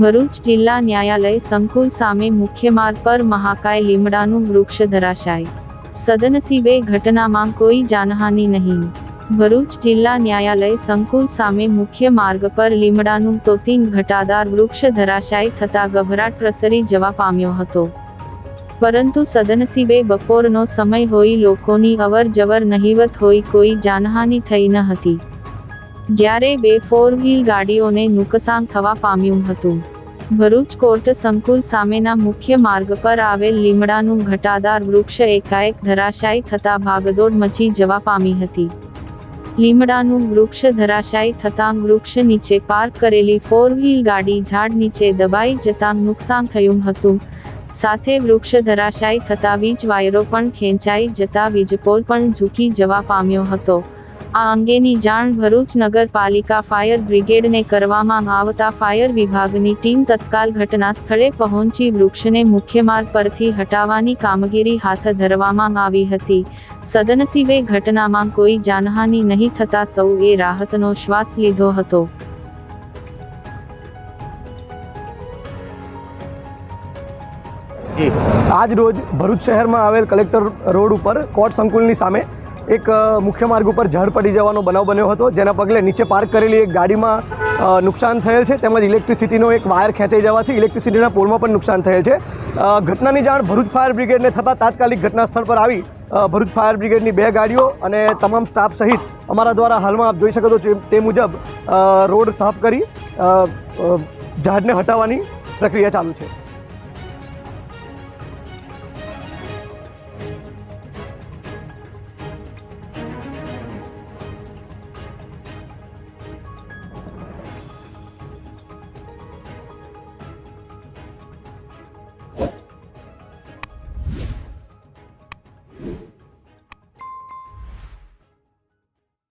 ભરૂચ જિલ્લા ન્યાયાલય સંકુલ સામે મુખ્ય માર્ગ પર મહાકાય લીમડાનું વૃક્ષ ધરાશાય. સદનસીબે ઘટનામાં કોઈ જાનહાનિ નહીં. ભરૂચ જિલ્લા ન્યાયાલય સંકુલ સામે મુખ્ય માર્ગ પર લીમડાનું તોતિંગ ઘટાદાર વૃક્ષ ધરાશાય થતાં ગભરાટ પ્રસરી જવા પામ્યો હતો. પરંતુ સદનસીબે બપોરનો સમય હોઈ લોકોની અવર જવર નહિવત હોઈ કોઈ જાનહાનિ થઈ ન હતી. જ્યારે બે ફોર વ્હીલ ગાડીઓને નુકસાન થવા પામ્યું હતું. ભરૂચ કોર્ટ સંકુલ સામેના મુખ્ય માર્ગ પર આવેલ લીમડાનું ઘટાદાર વૃક્ષ એકાએક ધરાશાયી થતા ભાગદોડ મચી જવા પામી હતી. લીમડાનું વૃક્ષ ધરાશાયી થતાં વૃક્ષ નીચે પાર્ક કરેલી ફોર વ્હીલ ગાડી ઝાડ નીચે દબાઈ જતાં નુકસાન થયું હતું. સાથે વૃક્ષ ધરાશાયી થતા વીજ વાયરો પણ ખેંચાઈ જતા વીજપોલ પણ ઝૂકી જવા પામ્યો હતો. આ અંગેની જાણ ભરૂચ નગરપાલિકા ફાયર બ્રિગેડને કરવામાં આવતા ફાયર વિભાગની ટીમ તત્કાલ ઘટના સ્થળે પહોંચી વૃક્ષને મુખ્ય માર્ગ પરથી હટાવવાની કામગીરી હાથ ધરવામાં આવી હતી. સદનસીબે ઘટનામાં કોઈ જાનહાનિ નહીં થતા સૌએ રાહતનો શ્વાસ લીધો હતો. આજ રોજ ભરૂચ શહેરમાં આવેલ કલેક્ટર રોડ ઉપર કોર્ટ સંકુલની સામે એક મુખ્ય માર્ગ ઉપર ઝાડ પડી જવાનો બનાવ બન્યો હતો, જેના પગલે નીચે પાર્ક કરેલી એક ગાડીમાં નુકસાન થયેલ છે. તેમજ ઇલેક્ટ્રિસિટીનો એક વાયર ખેંચાઈ જવાથી ઇલેક્ટ્રિસિટીના પોલમાં પણ નુકસાન થયેલ છે. ઘટનાની જાણ ભરૂચ ફાયર બ્રિગેડને થતાં તાત્કાલિક ઘટના સ્થળ પર આવી ભરૂચ ફાયર બ્રિગેડની બે ગાડીઓ અને તમામ સ્ટાફ સહિત અમારા દ્વારા હાલમાં આપ જોઈ શકો છો તે મુજબ રોડ સાફ કરી ઝાડને હટાવવાની પ્રક્રિયા ચાલુ છે.